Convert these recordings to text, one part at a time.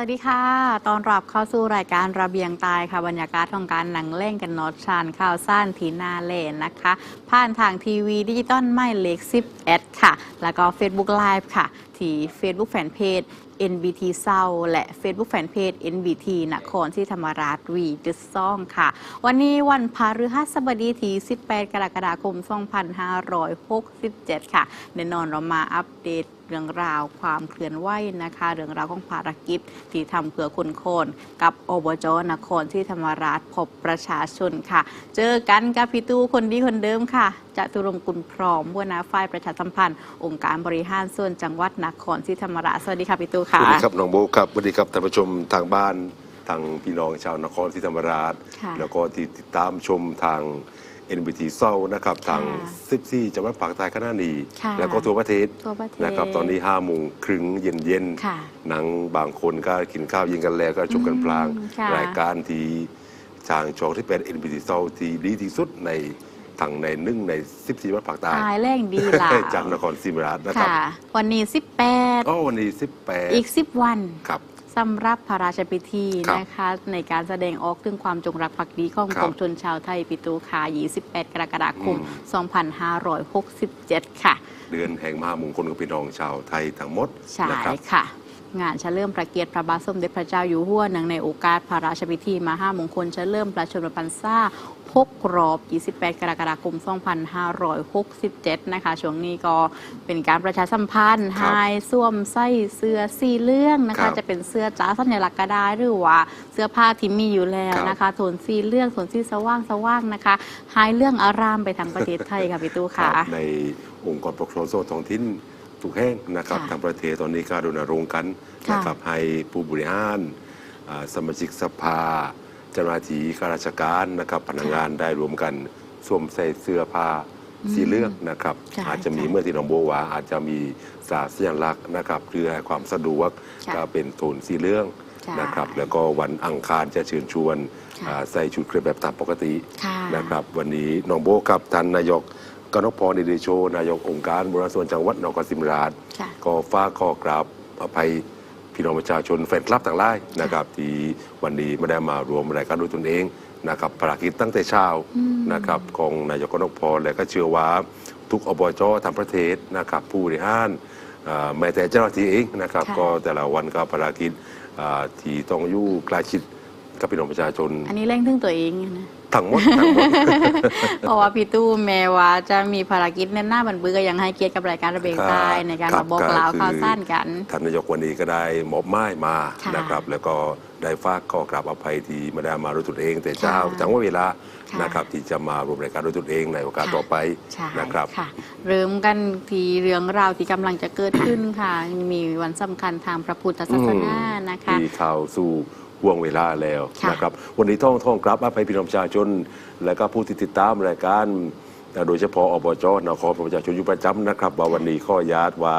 วัสดีค่ะ ตอนรับเข้าสู่รายการระเบียงตายค่ะ บรรยากาศของการหนังเล่นกันนอตชานข่าวสั้นทีนาเลนนะคะ ผ่านทางทีวีดิจิตอลไม่เล็ก11ค่ะ แล้วก็ Facebook Live ค่ะ ที่ Facebook Fanpage NBT เศร้าและ Facebook Fanpage NBT นครที่ธรรมราชวีดซ่องค่ะ วันนี้วันพฤหัสบดีที่ 18 กรกฎาคม 2567 ค่ะแน่นอนเรามาอัปเดต เรื่องราวความเคลื่อนไหวนะคะ เรื่องราวของภารกิจที่ทำเพื่อคุณคนกับอบจนครที่ธรรมราชพบประชาชนค่ะ เจอกันกับพี่ตู้คนดีคนเดิมค่ะจตุรงค์กุลพร้อมหัวหน้าฝ่ายประชาสัมพันธ์ องค์การบริหารส่วนจังหวัดนครที่ธรรมราชสวัสดีค่ะพี่ตู้สค่ะวัสดีครับน้องโบครับสวัสดีครับท่านผู้ชมทางบ้านทางพี่น้องชาวนครศรีธรรมราชค่ะแล้วก็ที่ติดตามชมทาง NBT เศร้านะครับทางค่ะ14จังหวัดภาคใต้ขณะนี้ค่ะแล้วก็ทั่วประเทศทั่วประเทศนะครับตอนนี้5โมงครึ่งเย็นเย็นๆค่ะหนังบางคนก็กินข้าวยิงกันแล้วก็ชมกันพลางอืมค่ะรายการที่ทางช่องที่เป็น NBT เศร้าที่ดีที่สุดในทางในหนึ่งใน 14จังหวัดภาคใต้ตายแรงดีล่ะจากนครศรีธรรมราชนะครับค่ะวันนี้อ๋อวันนี้ 18 อีก 10 วัน18ครับ สำหรับพระราชพิธีครับนะคะ ในการแสดงออกถึงความจงรักภักดีของครับปวงชนชาวไทยปิตูคา28 กรกฎาคม อืม2567 ค่ะ เดือนแห่งมหามงคลกับพี่น้องชาวไทยทั้งหมดใช่นะครับ ค่ะ งานเฉลิมพระเกียรติพระบาทสมเด็จพระเจ้าอยู่หัวเนื่องในโอกาสพระราชพิธีมหามงคลเฉลิมพระชนมพรรษา6รอบ 28 กรกฎาคม 2567 นะคะ ช่วงนี้ก็เป็นการประชาสัมพันธ์ครับให้สวมไส้เสื้อสีเรื่องนะครัคะบจะเป็นเสื้อจ้าสัญลักษณ์ก็ได้หรือว่าเสื้อผ้าที่มีอยู่แล้วครับนะคะโทนสีเรื่องโทนสีสว่างสว่างๆนะคะหายเรื่องอารามไปทางประเทศไทยค่ะพี่ตู้ค่ะครับในองค์กรปกครองส่วนท้องถิ่น ทุกแห่งนะครับค่ะทางประเทศตอนนี้ก็รณรงค์กันค่ะ นะครับให้ผู้บริหารอ่าสมาชิกสภาเจ้าหน้าที่ข้าราชการนะครับพนักงานได้รวมกันสวมใส่เสื้อผ้าสีเหลืองนะครับใช่อาจจะมีค่ะ เมื่อที่น้องโบว่าอาจจะมีสาสัญลักษณ์นะครับเพื่อให้ความสะดวกค่ะก็เป็นโทนสีเหลืองใช่นะครับ แล้วก็วันอังคารจะเชิญชวนค่ะ อ่าใส่ชุดเครื่องแบบตามปกติ ค่ะ นะครับวันนี้น้องโบกับท่านนายก กนกพรนิเดโช นายกองค์การบริหารส่วนจังหวัดนครศรีธรรมราชค่ะก็ฝากขอกราบอภัยพี่น้องประชาชนแฟนคลับต่างหลายนะครับที่วันนี้ไม่ได้มารวมรายการด้วยตนเองนะครับภารกิจตั้งแต่เช้านะครับของนายกกนกพรและก็เชื่อว่าทุกอบจทั้งประเทศนะครับผู้บริหารอ่าแม้แต่เจ้าหน้าที่เองนะครับค่ะ ก็แต่ละวันก็ภารกิจอ่าที่ต้องอยู่ใกล้ชิดกับพี่น้องประชาชน อันนี้เร่งถึงตัวเองนะ ทั้งหมดทั้งหมด เพราะว่าพี่ตู้แม้ว่าจะมีภารกิจแน่นหน้าบันบือก็ยังให้เกียรติกับรายการระเบียงใต้ในการครัมาบบอกก็กล่าวคือข่าวสั้นกันท่านนายกวันนี้ก็ได้มอบไม้มาค่ะนะครับ แล้วก็ได้ฝากข้อกราบอภัยที่ไม่ได้มาด้วยตนเอง แต่เช้าค่ะจังว่าเวลาค่ะนะครับที่จะมารวมรายการด้วยตนเองในโอกาสค่ะต่อไปใช่นะครับค่ะเริ่มกันทีเรื่องราวที่กำลังจะเกิดขึ้นค่ะ มีวันสำคัญทางพระพุทธศาสนานะคะที่เข้าสู่ ห่วงเวลาแล้วค่ะนะครับวันนี้ท่องท่องกราบอภัยพี่น้องประชาชน และก็ผู้ที่ติดตามรายการโดยเฉพาะอบจนครประชาชนอยู่ประจำนะครับ ว่าวันนี้ข้อญาตว่า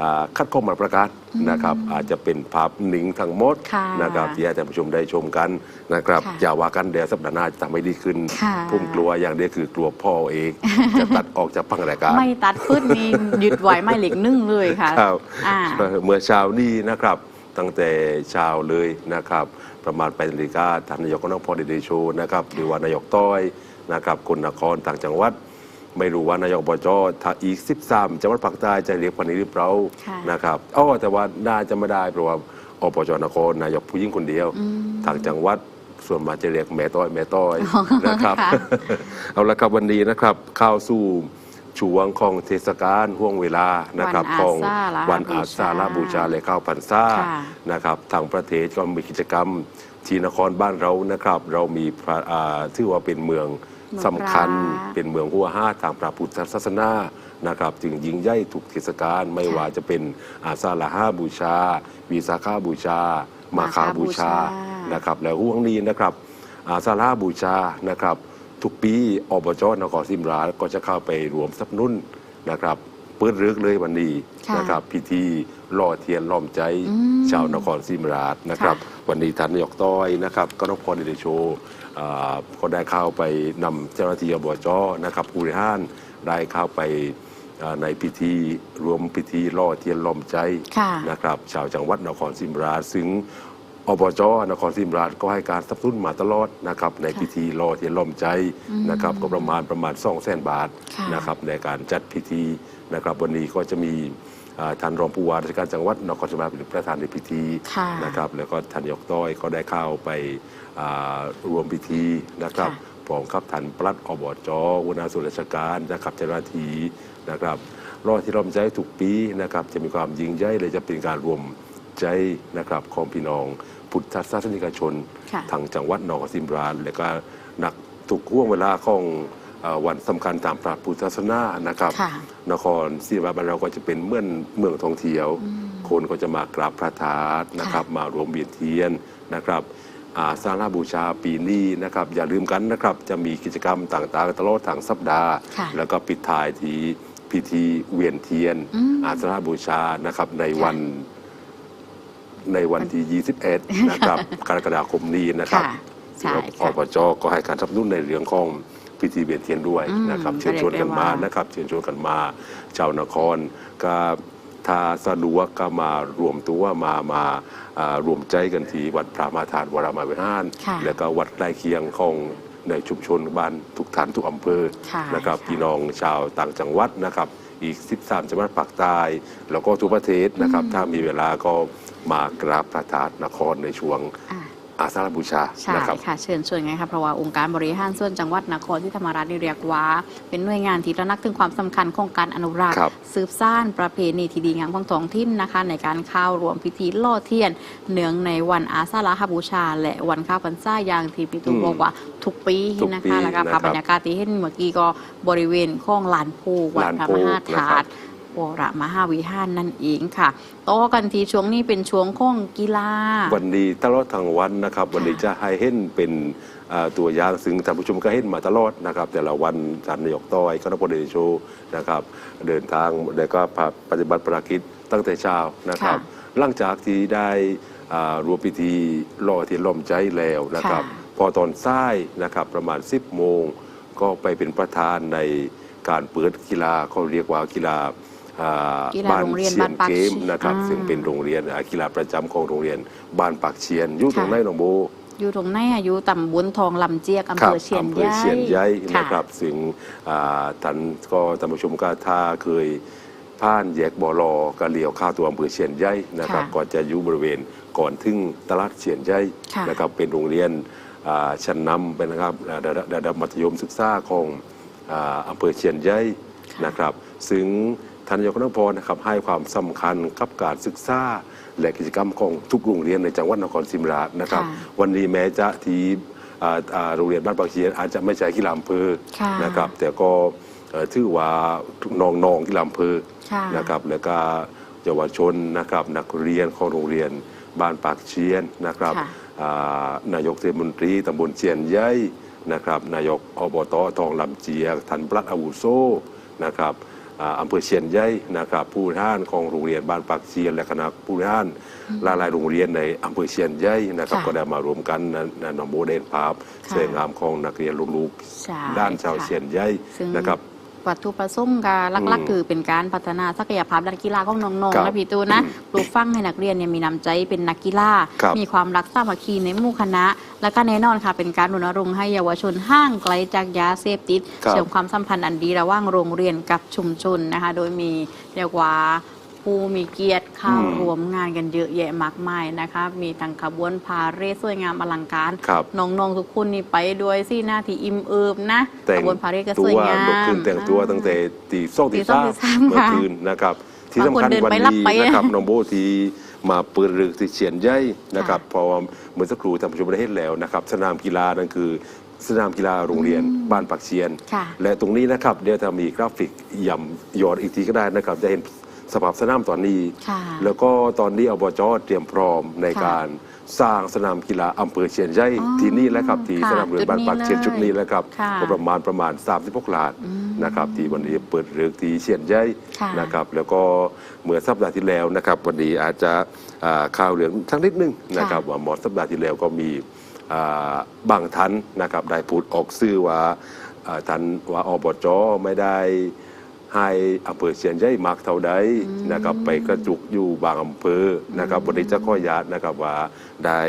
อ่าคัดข้อมาประกาศนะครับ อาจจะเป็นภาพหนิงทั้งหมดค่ะนะครับที่ให้ท่านผู้ชมได้ชมกันนะครับค่ะอย่าว่ากันเดี๋ยวสัปดาห์หน้าจะทำให้ดีขึ้นค่ะ ผมกลัวอย่างเดียวคือกลัวพ่อเอง จะตัดออกจากพังรายการ ไม่ตัดพืชนี้หยุดไว้ไม่เหล็กนึ่งเลยค่ะครับอ่า เมื่อเช้านี้นะครับ ตั้งแต่เช้าเลยนะครับ ประมาณ8นาฬิกาท่านนายกก็ต้องพอดีเดโชนะครับหรือว่านายกต้อยนะครับคนนครต่างจังหวัด ไม่รู้ว่านายกบจถ้าอีก 13 จังหวัดภาคใต้จะเรียกพันนี้หรือเปล่าค่ะนะครับอ๋อแต่ว่าน่าจะไม่ได้เพราะว่าอบจนครนายกผู้หญิงคนเดียวทางจังหวัดส่วนมากจะเรียกแม่ต้อยแม่ต้อยนะครับค่ะเอาละครับวันนี้นะครับเข้าสู่ ช่วงของเทศกาลห่วงเวลานะครับวันอาของสาฬหวันอาสาฬบูชาและข้าวพรรษาค่ะนะครับทางประเทศก็มีกิจกรรมที่นครบ้านเรานะครับ เรามีพระอ่าถือว่าเป็นเมืองเมืองสำคัญ พระ เป็นเมืองหัวห้าทางพระพุทธศาสนานะครับ จึงยิ่งใหญ่ทุกเทศกาลไม่ค่ะว่าจะเป็นอาสาฬหาบูชา วีสาขาบูชา มาคาบูชามาฆบูชาน นะครับแล้วห่วงนี้นะครับอาสาฬหาบูชานะครับ ทุกปีอบจนครศรีธรรมราชก็จะเข้าไปรวมสนับสนุนนะครับเปิดเรือกเลยวันนี้ค่ะนะครับ พิธีล่อเทียนล้อมใจอืมชาวนครศรีธรรมราชนะครับค่ะวันนี้ท่านนายกต้อยนะครับ ก็นพพรเดโชอ่าก็ได้เข้าไปนำเจ้าหน้าที่อบจนะครับผู้บริหารได้เข้าไปอ่าในพิธีรวมพิธีล่อเทียนล้อมใจค่ะนะครับ ชาวจังหวัดนครศรีธรรมราชซึ่ง อบจนครศรีธรรมราชก็ให้การสนับสนุนมาตลอดนะครับในค่ะพิธีรอเทียนล้อมใจนะครับก็ประมาณประมาณ2 0 0 0 0 0บาทค่ะนะครับในการจัดพิธีนะครับวันนี้ก็จะมีอ่าท่านรองผู้ว่าราชการจังหวัดนครศรีธรรมราชเป็นประธานในพิธีค่ะนะครับแล้วก็ท่านยกต้อยก็ได้เข้าไปอ่ารวมพิธีนะครับค่ะพร้อมครับท่านปลัดอบจหัวหน้าส่วนราชการนะครับเจ้าหน้าที่นะครับรอที่เราใจทุกปีนะครับจะมีความยิ่งใหญ่เลยจะเป็นการรวม ใจนะครับของพี่น้องพุทธศาสนิกชนค่ะทางจังหวัดนครศรีธรรมราชและก็นักทุกห่วงเวลาของเอ่อวันสำคัญตามพระพุทธศาสนานะครับค่ะนครศรีธรรมราชบ้านเราก็จะเป็นเมืองเมืองท่องเที่ยว คนก็จะมากราบพระธาตุนะครับ มารวมเวียนเทียนนะครับอาสาฬบูชาปีนี้นะครับ อย่าลืมกันนะครับ จะมีกิจกรรมต่างๆ ตลอดทั้งสัปดาห์ค่ะแล้วก็ปิดท้ายที่พิธีเวียนเทียนอืมอาสาฬบูชานะครับในค่ะวัน ในวันที่ 21 นะครับกรกฎาคมนี้นะครับค่ะใช่แล้วค่ะอบจก็ให้การสนับสนุนในเรื่องของพิธีเวียนเทียนด้วยอืมนะครับก็เชิญชวนกันมาเรียกได้ว่านะครับเชิญชวนกันมาชาวนครก็ถ้าสะดวกก็มารวมตัวมามาอ่ารวมใจกันที่วัดพระมาธานวรามวิหารค่ะแล้วก็วัดใกล้เคียงของในชุมชนบ้านทุกฐานทุกอำเภอค่ะนะครับค่ะพี่น้องชาวต่างจังหวัดนะครับ อีก 13 จังหวัดภาคใต้แล้วก็ทุกประเทศนะครับ ถ้ามีเวลาก็มากราบพระธาตุนครในช่วง อ่าอาสาฬบูชาใช่นะครับ ค่ะ เชิญชวนไงคะเพราะว่าองค์การบริหารส่วนจังหวัดนครที่ธรรมราชนี่เรียกว่า เป็นหน่วยงานที่ระนักถึงความสำคัญของการอนุรักษ์ครับสืบสานประเพณีที่ดีงามของท้องถิ่นนะคะ ในการเข้ารวมพิธีล่อเทียน เนืองในวันอาสาฬหบูชา และวันข้าวพรรษาอย่างที่พี่ตุ้มอืมบอกว่าทุกปีทุกนะปีคะแล้วก็นะครับภาพบรรยากาศที่เห็นเมื่อกี้ก็บริเวณข้องลานภูวัดลานพระภูมหานะครัธาบตุ วรมหาวิหารนั่นเองค่ะต่อกันทีช่วงนี้เป็นช่วงของกีฬา วันนี้ตลอดทั้งวันนะครับ วันนี้จะให้เห็นเป็นอ่าตัวอย่างซึ่งท่านผู้ชมก็เห็นมาตลอดนะครับ แต่ละวันท่านนายกต้อยคณะพลเดโชนะครับ เดินทางแล้วก็ปฏิบัติภารกิจตั้งแต่เช้านะครับค่ะหลังจากที่ได้อ่ารวมพิธีรอที่ล้อมใจแล้วนะครับค่ะพอตอนซ้ายนะครับประมาณ 10โมงก็ไปเป็นประธานในการเปิดกีฬาเขาเรียกว่ากีฬา อ่ากีฬาโรงเรียนเชียบ้านนปากเกมเชียนนะครับอ่าซึ่งเป็นโรงเรียนอ่ากีฬาประจำของโรงเรียนบ้านปากเชียนอยู่ตรงค่ะไหนหนองโบอยู่ตรงไหนอะอยู่ตำบลทองลำเจียกอำคเภรัอเชียนอำเภใหอญ่เชียนใหญ่ค่ะนะครับซึ่งอ่าท่านก็ท่านผู้ชมก็ถ้าเคยผ่านแยกบอลอก็เลี้ยวเข้าตัวอำเภอเชียนใหญ่นะครับค่ะก็จะอยู่บริเวณก่อนถึงตลาดเชียนใหญ่ค่ะนะครับเป็นโรงเรียนอ่าชั้นนำเป็นนะครับอ่าระดับระดับมัธยมศึกษาของอ่าอำเภอเชียนใหญ่ค่ะนะครับ ซึ่งท่านนายกนพรนะครับให้ความสำคัญกับการศึกษาและกิจกรรมของทุกโรงเรียนในจังหวัดนครศรีธรรมราชนะครับค่ะวันนี้แม้จะที่อ่าอ่าโรงเรียนบ้านปากเชียนอาจจะไม่ใช่กีฬาอำเภอค่ะนะครับ แต่ก็เอ่อถือว่าน้องๆกีฬาอำเภอค่ะนะครับ แล้วก็เยาวชนนะครับนักเรียนของโรงเรียนบ้านปากเชียนนะครับค่ะอ่านายกเทศมนตรีตำบลเชียนใหญ่นะครับ นายกอบตทองลำเจียกท่านปลัดอาวุโสนะครับ อ่าอำเภอเชียนใหญ่นะครับผู้บริหารของโรงเรียนบ้านปากเชียนและคณะผู้บริหารหลายๆโรงเรียนในอำเภอเชียนใหญ่นะครับค่ะก็ได้มารวมกันในในนองโมเดนภาพค่ะสวยงามของนักเรียนลูกใช่ๆด้านชาวค่ะเชียนใหญ่ซึ่ง นะครับ วัตถุประสงค์การลักอืมๆคือเป็นการพัฒนาศักยภาพด้านกีฬาของน้องครัๆบนะพี่ตูนนะปลูกฝังให้นักเรียนเนี่ยมีน้ำใจเป็นนักกีฬาครับมีความรักสามัคคีในหมู่คณะ และก็แน่นอนค่ะ เป็นการรณรงค์ให้เยาวชนห่างไกลจากยาเสพติดครับเสริมความสัมพันธ์อันดีระหว่างโรงเรียนกับชุมชนนะคะ โดยมีเรียกว่า ผู้มีเกียรติเข้าอืมร่วมงานกันเยอะแยะมากมายนะคะ มีทั้งขบวนพาเหรดสวยงามอลังการครับน้องๆทุกคนนี่ไปด้วยสิหน้าที่อิ่มเอิบนะแต่งขบวนพาเหรดก็ตัสววยงามลุกขึ้นแต่งตัวตั้งแต่ตีสองตีตีสองสามตีสามเมื่อค่ะคืนนะครับ ที่บางสำคนคัญเดินวันไปรับนี้ไปนะครับน้องโบที่มาเปิดรึกที่เชียนใหญ่นะครับค่ะเพราะว่าเมื่อสักครู่ท่านผู้ชมได้เห็นแล้วนะครับสนามกีฬานั่นคือสนามกีฬาโรงเรียนบ้านปักเชียนค่ะและตรงนี้นะครับเดี๋ยวจะมีกราฟิกย่ำยอดอีกทีก็ได้นะครับจะเห็น สภาพสนามตอนนี้ ค่ะแล้วก็ตอนนี้อบจเตรียมพร้อมในค่ะการสร้างสนามกีฬาอำเภอเชียนใหญ่อ๋อที่นี่แหละครับที่ค่ะสนามเรือบ้านปักเชียนจุชุดดนี้นี้เลยแหละครับค่ะก็ประมาณประมาณ36ล้านนะครับที่วันนี้เปิดเรือกที่เชียนใหญ่ค่ะนะครับแล้วก็เมื่อสัปดาห์ที่แล้วนะครับวันนี้อาจจะอ่าข่าวเหลืองทั้งนิดนึงนะครับว่าหมอสัปดาห์ที่แล้วก็มีอ่าบางท่านนะครับได้พูดออกซื่อว่าอ่าท่านว่าอบจไม่ได้ ให้อำเภอเชียนใหญ่มากเท่าใดนะครับไปกระจุกอยู่บางอำเภอนะครับวันนี้จะข้อญาตนะครับว่าได้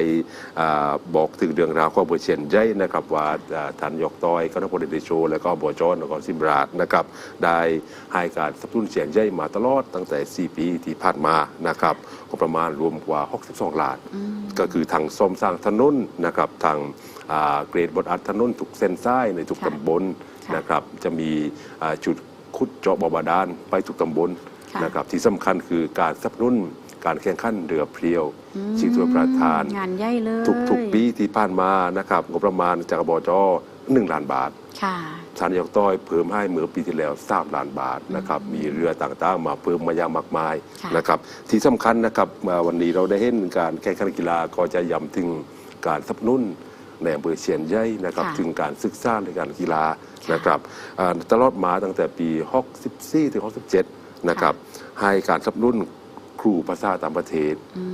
อ่าบอกถึงเรื่องราวของอำเภอเชียนใหญ่นะครับว่าอ่าท่านยกต้อยก็นพลเดชโชและก็บจนครสิมราชนะครับได้ให้การสนับสนุนเชียนใหญ่มาตลอดตั้งแต่ 4 ปีที่ผ่านมานะครับก็ประมาณรวมกว่า 62 ล้าน ก็คือทางซ่อมสร้างถนนนะครับทางอ่าเกรดบดอัดถนนทุกเส้นซ้ายในทุกค่ะตำบลค่ะนะครับจะมีอ่าจุด ขุดเจาะบ่อบาดาลไปทุกตำบลค่ะนะครับที่สำคัญคือการสนับสนุนการแข่งขันเรือเพลียวชิงตัวประธาน งานใหญ่เลยทุกทุกปีที่ผ่านมานะครับงบประมาณจากบจ1ล้านบาทค่ะทานนายกต้อยเพิ่มให้เมื่อปีที่แล้ว3ล้านบาทนะครับมีเรือต่างๆ มาเพิ่มมาอย่างมากมายค่ะนะครับที่สำคัญนะครับมาวันนี้เราได้เห็นการแข่งขันกีฬาก็จะย้ำถึงการสนับสนุน ในอำเภอเชียนใหญ่นะครับค่ะถึงการศึกษาในการกีฬาค่ะนะครับอ่าตลอดมาตั้งแต่ปี 64 ถึง 67 นะครับให้การสนับสนุนครูภาษาต่างประเทศ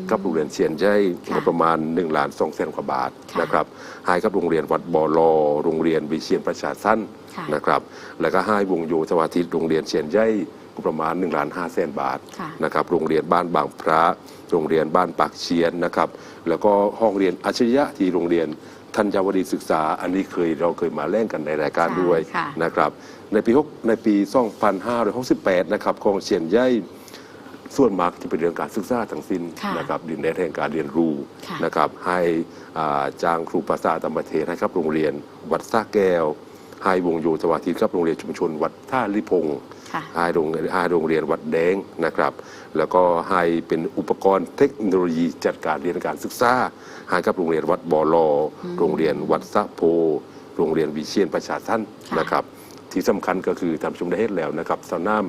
กับโรงเรียนเชียนใหญ่ค่ะงบประมาณ1ล้าน2แสนกว่าบาทค่ะ นะครับให้กับโรงเรียนวัดบอลอโรงเรียนวิเชียนประชาสั้น ค่ะ นะครับแล้วก็ให้วงโยธวาทิตโรงเรียนเชียนใหญ่งบประมาณ1ล้าน5แสนบาทค่ะ นะครับโรงเรียนบ้านบางพระ โรงเรียนบ้านปากเชียนนะครับแล้วก็ห้องเรียนอัจฉริยะที่โรงเรียน ธัญวดีศึกษา อันนี้เคยเราเคยมาเล่นกันในรายการใช่ด้วยค่ะ นะครับในปีหกในปี 2568 นะครับของเชียนใหญ่ส่วนมากจะเป็นเรื่องการศึกษาทั้งสิ้นค่ะนะครับดินแดนแห่งการเรียนรู้ค่ะ นะครับให้อ่าจ้างครูภาษาต่างประเทศให้ครับโรงเรียน วัดสระแก้ว ให้วงโยธวาทิตครับโรงเรียนชุมชน วัดท่าลิพงศ์ ค่ะ ให้โรงให้โรงเรียนวัดแดงนะครับ แล้วก็ให้เป็นอุปกรณ์เทคโนโลยีจัดการเรียนการศึกษา ให้กับโรงเรียนวัดบอลอโรงเรียนวัดสะโพ โรงเรียนวิเชียนประชาสั้นค่ะนะครับ ที่สำคัญก็คือทำชุมได้เฮ็ดแล้วนะครับสนาม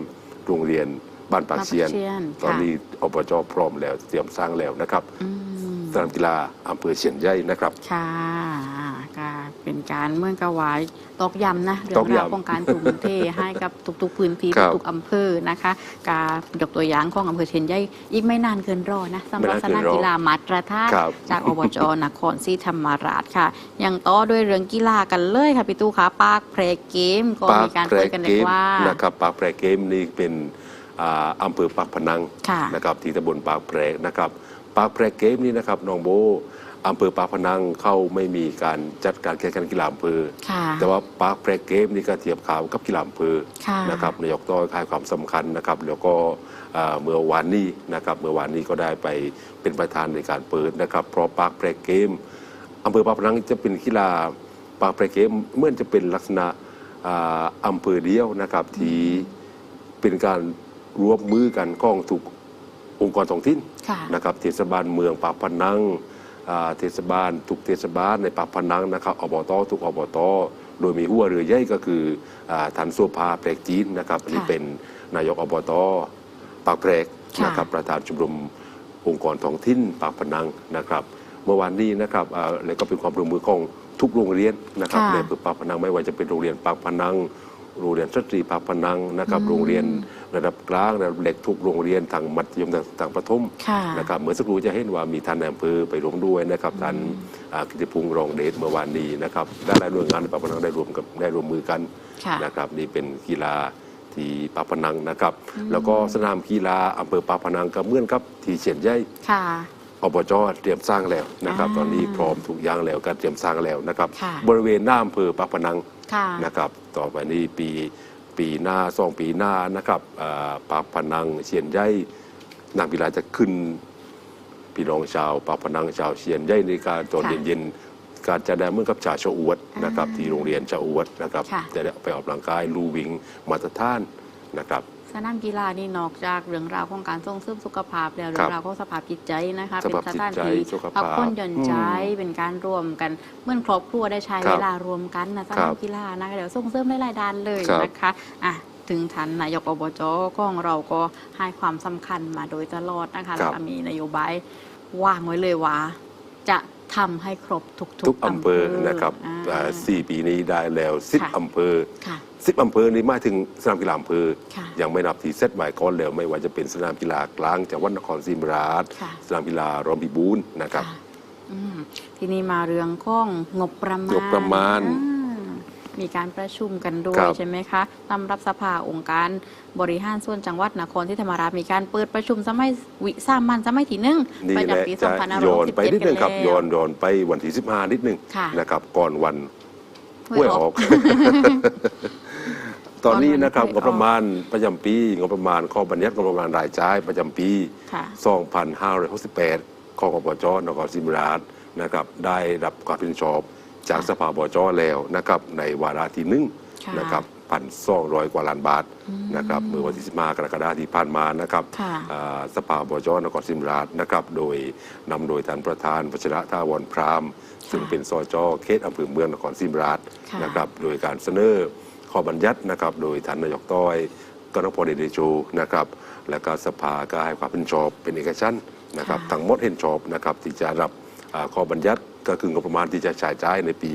โรงเรียนบ้านปากเชียนบ้านปากเชียนตอนค่ะนี้อบจพร้อมแล้วเตรียมสร้างแล้วนะครับอืม สนามกีฬาอำเภอเชียนใหญ่นะครับ ค่ะก็เป็นการเมื่อกวายตอกย้ำนะเรื่ตออกงย้ำราวของการถุงเทให้กับทุกๆพื้นที่ครับทุกๆอำเภอนะคะการยกตัวอย่างของอำเภอเชียนใหญ่อีกไม่นานเกินรอนะสำหรับไม่สนานเกินนามรอกีฬามาตรฐานครับจากอบจนครศรีธรรมราชค่ะ ยังต่อด้วยเรื่องกีฬากันเลยค่ะพี่ตู้คะปากเพลเกมก็มีการแพรคุยกันเกเด็กมว่านะครับปากแพรเกมนี่เป็นอ่าอำเภอปากพนังค่ะนะครับที่ตำบลปากแพรนะครับปากแพรเกมนี่นะครับน้องโบอำเภอปากพนังเข้าไม่มีการจัดการแข่งขันกีฬาอำเภอ ค่ะ แต่ว่าปาร์คแพรเกมนี่ก็เทียบข่าวกับกีฬาอำเภอค่ะนะครับนายกต้อยให้ความสำคัญนะครับ แล้วก็อ่าเมื่อวานนี้นะครับเมื่อวานนี้ก็ได้ไปเป็นประธานในการเปิดนะครับ เพราะปาร์คแพรเกมอำเภอปากพนังจะเป็นกีฬาปาร์คแพรเกมเหมื่อนจะเป็นลักษณะอ่าอำเภอเดียวนะครับที่เป็นการรวมมือกันของทุก องค์กรท้องถิ่นค่ะ นะครับเทศบาลเมืองปากพนังอ่าเทศบาลทุกเทศบาลในปากพนังนะครับอบตทุกอบตโดยมีหัวเรือใหญ่ก็คืออาทันโซภาแปลกจีนนะครับอันนี้ค่ะเป็นนายกอบตปากแพรกค่ะนะครับประธานชมรมองค์กรท้องถิ่นปากพนังนะครับ เมื่อวานนี้นะครับอ่าแล้วก็เป็นความร่วมมือของทุกโรงเรียนนะครับค่ะในอำเภอปากพนังไม่ว่าจะเป็นโรงเรียนปากพนัง โรงเรียนสตรีปากพนังนะครับโรงเรียน ระดับกลางระดับเล็กทุกโรงเรียนทางมัธยมทางประถมค่ะนะครับเมื่อสักครู่จะเห็นว่ามีท่านนายอำเภอไปร่วมด้วยนะครับท่านอ่ากิติพงษ์รองเดชเมื่อวานนี้นะครับได้หลายหน่วยงานในปากพนังได้รวมกับได้ร่วมมือกันค่ะนะครับนี่เป็นกีฬาที่ปากพนังนะครับ แล้วก็สนามกีฬาอำเภอปากพนังก็เหมือนกับ ที่เชียนใหญ่ค่ะอบจเตรียมสร้างแล้วนะครับอ่าตอนนี้พร้อมทุกอย่างแล้วการเตรียมสร้างแล้วนะครับค่ะบริเวณหน้าอำเภอปากพนังค่ะนะครับ ต่อไปนี้ปี ปีหน้าสองปีหน้านะครับอ่าปากพนังเชียนใหญ่นางพิลาจะขึ้นพี่น้องชาวปากพนังชาวเชียนใหญ่ในการตอนค่ะเย็นๆการจะได้เหมื่อนกับชาวชะอวดนะครับอ่าที่โรงเรียนชะอวดนะครับค่ะจะได้ไปออกกำลังกายลู่วิ่งมาตรฐานนะครับ สนามกีฬานี่นอกจากเรื่องราวของการส่งเสริมสุขภาพแล้วคเรื่รัอบงราวของสภาพจิตใจนะคะสเป็นภาพสจิตถานใจที่สุขภาพพักผ่อนหย่อนใจอืมเป็นการรวมกันเหมื่อนครอบครัวได้ใช้ครับเวลารวมกันนะสครันามบกีฬานะคะเดี๋ยวส่งเสริมหลายๆด้านเลยครับ นะคะอะถึงทันนายกอบจของเราก็ให้ความสำคัญมาโดยตลอดนะคะแล้วก็มีนโยบายวางไว้เลยว่า จะ ทำให้ครบทุกๆทุกอำเภอนะครับอ่าอ่าสี่ปีนี้ได้แล้วสิบค่ะอำเภอค่ะสิบอำเภอนี้หมายถึงสนามกีฬาอำเภอ ค่ะ ยังไม่นับที่เซตหมายก้อนแล้วไม่ว่าจะเป็นสนามกีฬากลางจังหวัดนครศรีธรรมราช ค่ะ สนามกีฬารอมพิบูลนะครับ ค่ะอืมทีนี้มาเรื่องของงบประมาณงบประมาณ อ่า มีการประชุมกันด้วคยรับใช่ไหมคะตำรับสภาองค์การบริหารส่วนจังหวัดนครที่ธรรมราชมีการเปิดประชุมสมัยวิสามันสมัยที่หนึ่งนี่ประแหละจำปีจะย้อนไปนิดนึงครับ2567ย้อนย้อนไปวันที่15นิดนึงค่ะนะครับก่อนวันหหวยออก ตอนนี้นะครับก่อนวันหวยออกงบประมาณประจำปีงบประมาณข้อบัญญัติงบประมาณรายจ่ายประจำปีค่ะ2,568 ของอบจนครศรีธรรมราชนะครับ ได้รับความเห็นชอบ จากค่ะสภาบจแล้วนะครับในวาระที่หนึ่งค่ะนะครับพันสองร้อยกว่าล้านบาทนะครับเมื่อวันที่15กรกฎาคมที่ผ่านมานะครับค่ะ อ่าสภาบจนครศรีธรรมราชนะครับโดยนำโดยท่านประธานพัชระทาวรพรามซึ่งเป็นสจเขตอำเภอเมืองนครศรีธรรมราช ค่ะ นะครับโดยการเสนอข้อบัญญัตินะครับโดยท่านนายกต้อยกนพพลเดโชนะครับและก็สภาก็ให้ความเห็นชอบเป็นเอกฉันท์นะครับค่ะ ทั้งหมดเห็นชอบนะครับที่จะรับอ่าข้อบัญญัติ ก็คืองบประมาณที่จะใช้จ่ายในปี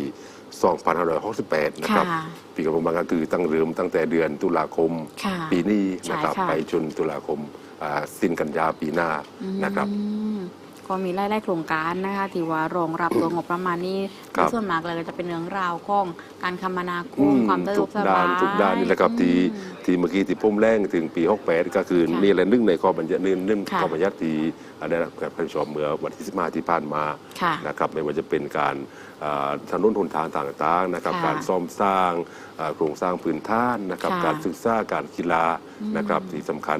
2568 นะครับ ค่ะปีงบประมาณก็คือตั้งเริ่มตั้งแต่เดือนตุลาคมค่ะปีนี้นะครับใช่ค่ะ ไปจนตุลาคมอ่าสิ้นกันยาปีหน้านะครับ อืมก็มีไล่ๆโครงการนะคะที่ว่ารองรับตัวงบประมาณนี้ครับส่วนมากเลยก็จะเป็นเรื่องราวของการคมนาคอืมมความสะดทุวกกสบาด้านยทุกด้านนี่แหละครับที่อืม ที่เมื่อกี้ที่พุ่มแรงถึงปี 68 ก็คือค่ะนี่แหละหนึ่งในข้อบัญญัติหนึ่งหนึ่งค่ะข้อบัญญัติที่ได้รับการประชุมเมื่อวันที่ 15 ที่ผ่านมาค่ะนะครับไม่ว่าจะเป็นการอ่าถนนหนทางต่างๆนะครับค่ะการซ่อมสร้างอ่าโครงสร้างพื้นฐานนะครับค่ะการศึกษาการกีฬานะครับที่สำคัญ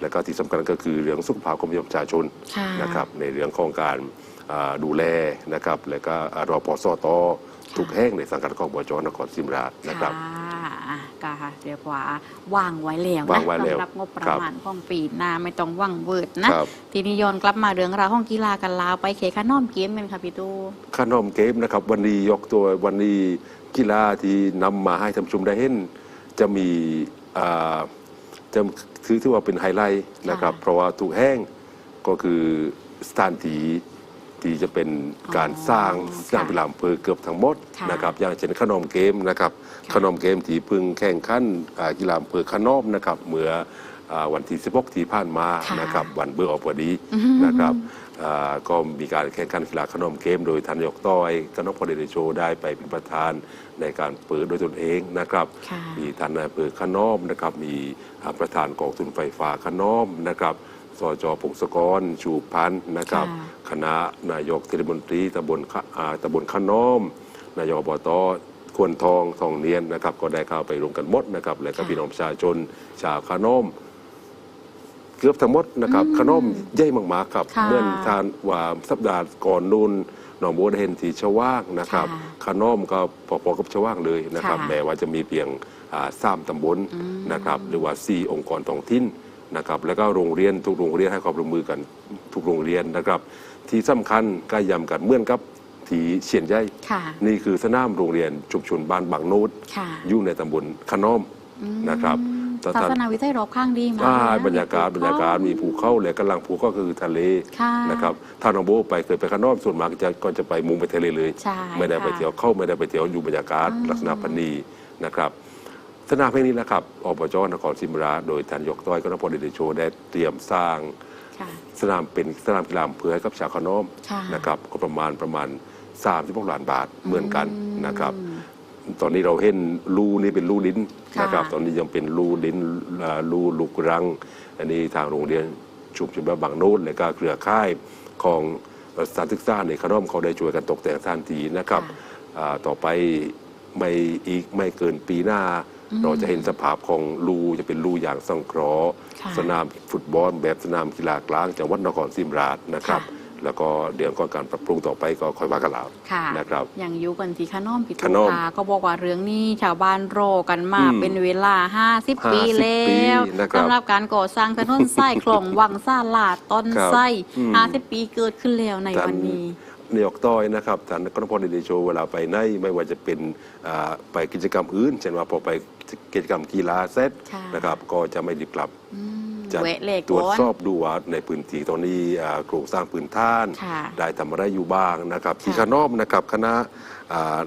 และก็ที่สำคัญก็คือเรื่องสุขภาพของประชาชนค่ะนะครับในเรื่องของการอ่าดูแลนะครับและก็อ่ารอพอสตทุกแห่งในสังกัดของบจนครศรีธรรมราชนะครับค่ะ อะก็เรียกว่าว่างไว้แล้วนะวางไว้แล้วสำหรับงบประครับมาณของปีหน้าไม่ต้องว่างเวิร์ดนะครับทีนี้ย้อนกลับมาเรื่องราวของกีฬากันลาวไปเคคานอมเกมกันค่ะพี่ตูขนมเกมนะครับ วันนี้ยกตัววันนี้กีฬาที่นำมาให้ท่านผู้ชมได้เห็นจะมีอ่าจะถือที่ว่าเป็นไฮไลท์นะครับค่ะเพราะว่าถูกแห้งก็คือสถานที่ ที่จะเป็นการสร้างอ๋อสร้างค่ะกีฬาอำเภอเกือบทั้งหมดค่ะนะครับอย่างเช่นขนมเกมนะครับค่ะขนมเกมที่เพึ่งแข่งขันอ่ากีฬาอำเภอขนอมนะครับเมื่ออ่าวันที่16ที่ผ่านมาค่ะนะครับวันเบื่อออกพอดีนะครับอ่าก็มีการแข่งขันกีฬาขนมเกม โดยท่านนายกต้อยกนกพลเดชโชได้ไปเป็นประธานในการเปิดโดยตนเองนะครับค่ะมีท่านนายอำเภอขนอมนะครับ มีอ่าประธานกองทุนไฟฟ้าขนอมนะครับ สจพงศกรชูพันธ์นะครับค่ะคณะนายกเทศมนตรีตำบลขะอ่าตำบลขนอม นายกอบตควรทองทองเนียนนะครับ ก็ได้เข้าไปรวมกันหมดนะครับ และก็ค่ะพี่น้องประชาชนชาวขนอมเกือบทั้งหมดนะครับขนอมใหญ่มากๆครับค่ะเมื่อทานว่าสัปดาห์ก่อนนู่นหนองบัวได้เห็นที่ชะว่างนะครับค่ะขนอมก็พอๆกับชะว่างเลยนะครับค่ะแม้ว่าจะมีเพียงอ่าสามตำบลอืมนะครับ หรือว่าสี่องค์กรท้องถิ่น นะครับแล้วก็โรงเรียนทุกโรงเรียนให้ความร่วมมือกันทุกโรงเรียนนะครับ ที่สำคัญก็ย้ำกันเหมื่อนกับที่เชียนใหญ่ค่ะนี่คือสนามโรงเรียนชุมชนบ้านบางโนดค่ะอยู่ในตำบลขนอมนะครับศาสนาวิทยรอบข้างดีมากอ่าเลยนะบรรยากาศบรรยากาศมีภูเขาและกำลังภูเขาก็คือทะเลค่ะนะครับถ้าน้องโบไปเคยไปข้างนอกส่วนมากจะก็จะไปมุงไปทะเลเลยใช่ไม่ได้ไปค่ะเที่ยวเข้าไม่ได้ไปเที่ยวอยู่บรรยากาศอืมลักษณะพันนีนะครับ สนามเพลงนี้นะครับอบจนครศรีธรรมราชโดยท่านยกต้อยก็นพพลเดชโชได้เตรียมสร้างค่ะสนามเป็นสนามกีฬาอำเพื่อให้กับชาวขนอมค่ะนะครับก็ประมาณประมาณ36ล้านบาทเหมือนกันอืมนะครับ ตอนนี้เราเห็นรูนี่เป็นรูลิ้นค่ะนะครับ ตอนนี้ยังเป็นรูลิ้นอ่ารูลูกรัง อันนี้ทางโรงเรียนชุมชนบ้านบางโน้นและก็เครือข่ายของสถานศึกษาในขนอมเขาได้ช่วยกันตกแต่งสถานที่นะครับค่ะอ่าต่อไปไม่อีกไม่เกินปีหน้า เราจะเห็นสภาพของรูจะเป็นรูอย่างสังเคราะห์ค่ะสนามฟุตบอลแบบสนามกีฬากลางจังหวัดนครศรีธรรมราชนะครับค่ะแล้วก็เดี๋ยวก็การปรับปรุงต่อไปก็ค่อยว่ากันแล้วค่ะนะครับอย่างอยุกันที่ขนอมพิขทูนอมค่ะก็บอกว่าเรื่องนี้ชาวบ้านรอกันมาอืมเป็นเวลา 50 ปี50แล้วปีนะครับสำหรับการก่อสร้างถนนไส้คลองวังซ่าลาดต้นครับไส้อืม50 ปีเกิดขึ้นแล้วในวันนี้นายกต้อยนะครับท่านกรพลเดโชเวลาไปไหนไม่ว่าจะเป็นอ่าไปกิจกรรมอื่นเช่นว่าพอไป กิจกรรมกีฬาเซตค่ะ นะครับ ก็จะไม่รีบกลับ อืมจะเวะเลขตรวจก่อนสอบดูว่าในพื้นที่ตอนนี้อ่าโครงสร้างพื้นฐาน ค่ะได้ทำอะไรอยู่บ้างนะครับ ที่ค่ะขนอมนะครับคณะอ่า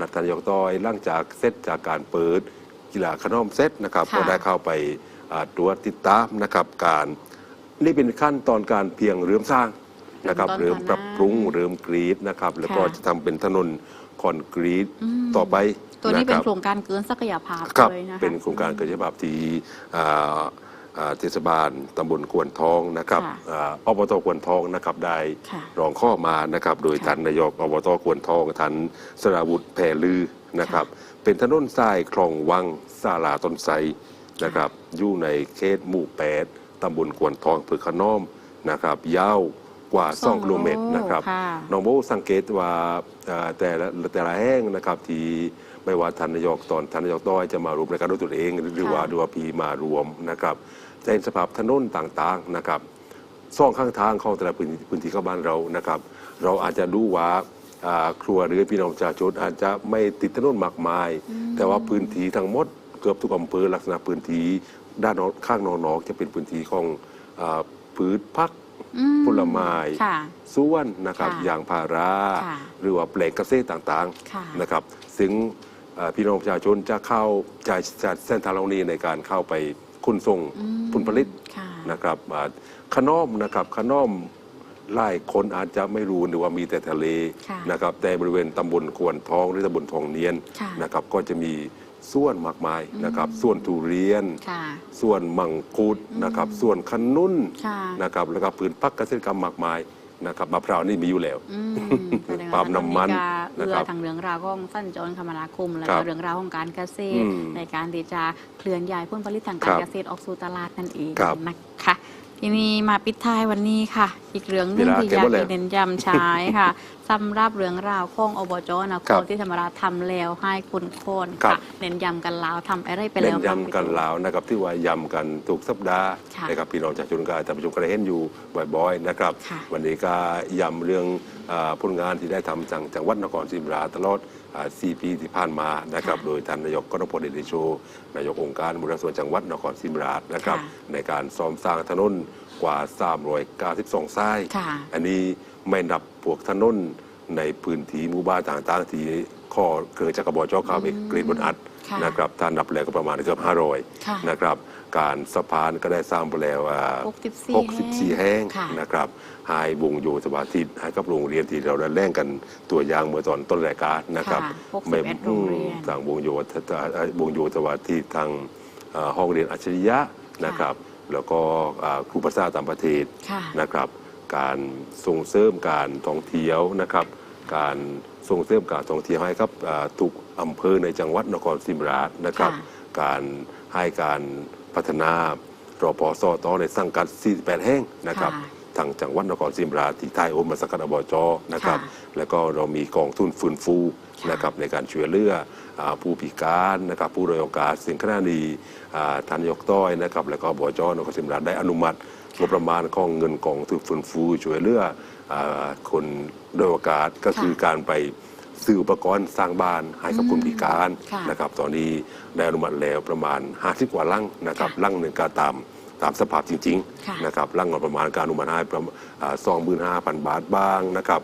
นักนายกต้อยหลังจากเซตจากการเปิดกีฬาขนอมเซตนะครับค่ะก็ได้เข้าไปอ่าตรวจติดตามนะครับการนี่เป็นขั้นตอนการเพียงเริ่มสร้างนะครับเริ่เริ่มมต้นปรับปรุงเท่านั้นเริ่มกรีดนะครับแล้วก็ค่ะจะทำเป็นถนนคอนกรีตอืม ต่อไป ตัวนี้เป็ะนครับ โครงการเกินศักยภาพครับเลยนะคะเป็นโครงการกายภาพที่อ่าอ่าเทศบาลตำบลกวนทองนะครับค่ะอ่าอบตกวนทองนะครับได้ค่ะ รองข้อมานะครับ โดยค่ะท่านนายกอบตกวนทองท่านสราวุฒิแพรลือนะครับ เป็นถนนทรายคลองวังซาลาต้นไทรนะครับอยู่ในเขตหมู่แปดตำบลกวนทองอำเภอขนอมนะครับ ยาวกว่าสอง2กิโลเมตรนะครับ ค่ะ น้องโบสังเกตว่าเอ่อแต่ละแต่ละแห่งนะครับที่ ไม่ว่าท่านนายกตอนท่านนายกต้อยจะมารวมในการด้วยตัวเอง หรือค่ะว่าดูว่าพีมารวมนะครับจะเห็นสภาพถนนต่างๆนะครับซ่องข้างทางของแต่ละพื้นที่พื้นที่เข้าบ้านเรานะครับ เราอาจจะดูว่าอ่าครัวเรือนพี่น้องประชาชนอาจจะไม่ติดถนนมากมาย แต่ว่าพื้นที่ทั้งหมดเกือบทุกอำเภอลักษณะพื้นที่ด้านนอกข้างนอกๆจะเป็นพื้นที่ของอ่าพืชพักอืมผลไม้ค่ะส่วนนะครับค่ะยางพาราค่ะหรือว่าแปลงเกษตรต่างค่ะๆนะครับ ซึ่งเอ่อ พี่น้องประชาชนจะเข้าจ่ายจัดเส้นทางเหล่านี้ในการเข้าไปขนส่งอืมผลผลิตค่ะนะครับอ่าขนอมนะครับขนอมหลายคนอาจจะไม่รู้หรือว่ามีแต่ทะเลค่ะนะครับแต่บริเวณตำบลกวนทองหรือตำบลทองเนียนค่ะนะครับก็จะมีส่วนมากมายนะครับส่วนทุเรียนค่ะส่วนมังคุดนะครับส่วนขนุนค่ะนะครับแล้วก็พืนพักเกษตรกรรมมากมาย นะครับมะพร้าวนี่มีอยู่แล้ว อืมแสดงว่ปาล์มน้ำมันตอเอื้นะอครับทางเรื่องราวของสั้นจรคมนาคม และครัก็บเรื่องราวของการเกษตร อืมในการที่จะเคลื่อนย้ายผลผลิตทางคการรับเกษตรออกสู่ตลาดนั่นเองครับ นะคะ ทีนี้มาปิดท้ายวันนี้ค่ะ อีกเรื่องหนึงเวลาที่เก็อบยากไว้แล้วจะเน้นย้ำใช้ค่ะสำหรับเรื่องราวของอบจนคครัรบที่ธรรมราชทำแล้วให้คุณโคนครัค่ะ บ เน้นย้ำกันแล้วทำอะไรไปเน้แล้วนย้ำกันลาวนะครับที่ว่ายำกันทุกสัปดาห์ค่ะ นะครับพี่น้องจากชนกายแต่ประชุมกระเห็นอยู่บ่อยๆนะครับ ค่ะ วันนี้ก็ย้ำเรื่องอาผลงานที่ได้ทำจังจังหวัดนครศรีธรรมราชตลอด สี่ปีที่ผ่านมานะครับค่ะโดยท่านนายกกนพลเดชโชนายกองค์การบริหารส่วนจังหวัดนครศรีธรรมราชนะครับค่ะในการซ่อมสร้างถนนกว่า 392สายค่ะอันนี้ไม่นับพวกถนนในพื้นที่หมู่บ้านต่างๆที่ข้อเกิดจากกบจข้าวเอกกรีดบนอัดค่ะนะครับถ้านับแล้วก็ประมาณเกือบค่ะ500นะครับการสะพานก็ได้สร้างไปแล้วอ่า64 64 แห้งค่ะนะครับ หายวงโยธวาทิตให้กับโรงเรียนที่เราได้แล่งกันตัวอย่างเมื่อตอนต้นรายการนะครับค่ะ61โรงเรียน ทางวงโยธเอ่อวงโยธวาทิตทางเอ่อห้องเรียนอัจฉริยะนะครับ แล้วก็อ่าครูภาษาต่างประเทศ ค่ะ นะครับการส่งเสริมการท่องเที่ยวนะครับ การส่งเสริมการท่องเที่ยวให้กับอ่าทุกอำเภอในจังหวัดนครศรีธรรมราชนะครับ ค่ะ การให้การพัฒนารอพอสอตอในสังกัด 48 แห่งนะครับ ค่ะ ทางจังหวัดนครศรีธรรมราชที่ใต้โอมมาสังกัดอบจนะครับค่ะแล้วก็เรามีกองทุนฟื้นฟูค่ะนะครับในการช่วยเหลืออ่าผู้พิการนะครับผู้โดยโอกาสสิ่งขณะนี้อ่าท่านนายกต้อยนะครับแล้วก็บจนครศรีธรรมราชได้อนุมัติงบประมาณของเงินกองทุนฟื้นฟูช่วยเหลืออาคนโดยโอกาสก็คือการไปซื้ออุปกรณ์สร้างบ้านให้กับคนพิการค่ะนะครับ ตอนนี้ได้อนุมัติแล้วประมาณ 50 กว่าลังนะครับค่ะลังหนึ่งก็ตาม ตามสภาพจริงค่ะๆนะครับลังก็ประมาณการอนุมัติให้ประมาณสองหมื่นห้าพันบาทบ้างนะครับ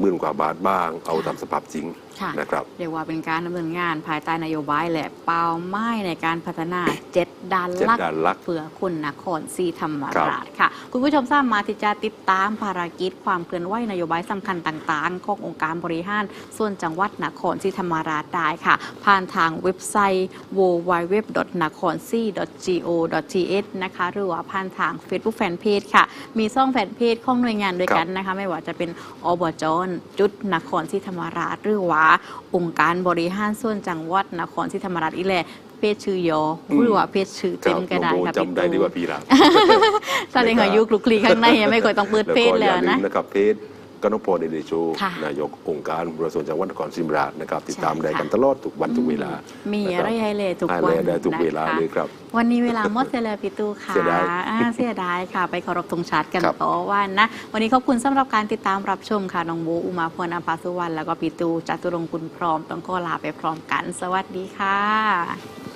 หมื่นกว่าบาทบ้าง เอาตามสภาพจริงค่ะนะครับเรียกว่าเป็นการดำเนินงานภายใต้นโยบายและเป้าหมายในการพัฒนาเจ็ดด้านเจ็ดลักด้านหลักเพื่อคุณนครศรีธรรมครับราชค่ะ คุณผู้ชมสามารถที่จะติดตามภารกิจ ความเคลื่อนไหวนโยบายสำคัญต่างๆ ขององค์การบริหาร ส่วนจังหวัดนครศรีธรรมราชได้ค่ะ ผ่านทางเว็บไซต์ www. นครศรี go.th นะคะหรือว่าผ่านทาง Facebook Fanpage ค่ะ มีช่องแฟนเพจของหน่วยงานด้วยกันนะคะ ไม่ว่าจะเป็นอบจจุดนครศรีธรรมราชหรือว่าองค์การบริหารส่วนจังหวัดนครศรีธรรมราชอีแหละเพจชื่อยออมหรือว่าเพจชื่อคเต็รัมก็ได้น้องโบค่ะจำได้ดีกว่าพี่ละแสดงว่ายุคลุกคลีข้างในยังไม่เคยต้องเปิดเพจก็แล้อย่าวลืนะมนะครับเพจ กนพเดเดโชค่ะนายกองค์การบริหารส่วนจังหวัดนครศรีธรรมราชนะครับ ติดตามใช่ได้กันค่ะตลอดทุกวันทุกเวลา มีมีอะไรให้เลยทุกให้วันเลยได้ทุกเวลานะคะเลยครับ วันนี้เวลาหมดเสียแล้วพี่ตู้ค่ะเสียดายอ่าเสียดายค่ะ ไปเคารพธงชาติกันครับต่อวันนะ วันนี้ขอบคุณสำหรับการติดตามรับชมค่ะน้องโบอุมาพรอัมพาสุวรรณแล้วก็พี่ตูจตุรงค์คุณพร้อมต้องขอลาไปพร้อมกัน สวัสดีค่ะ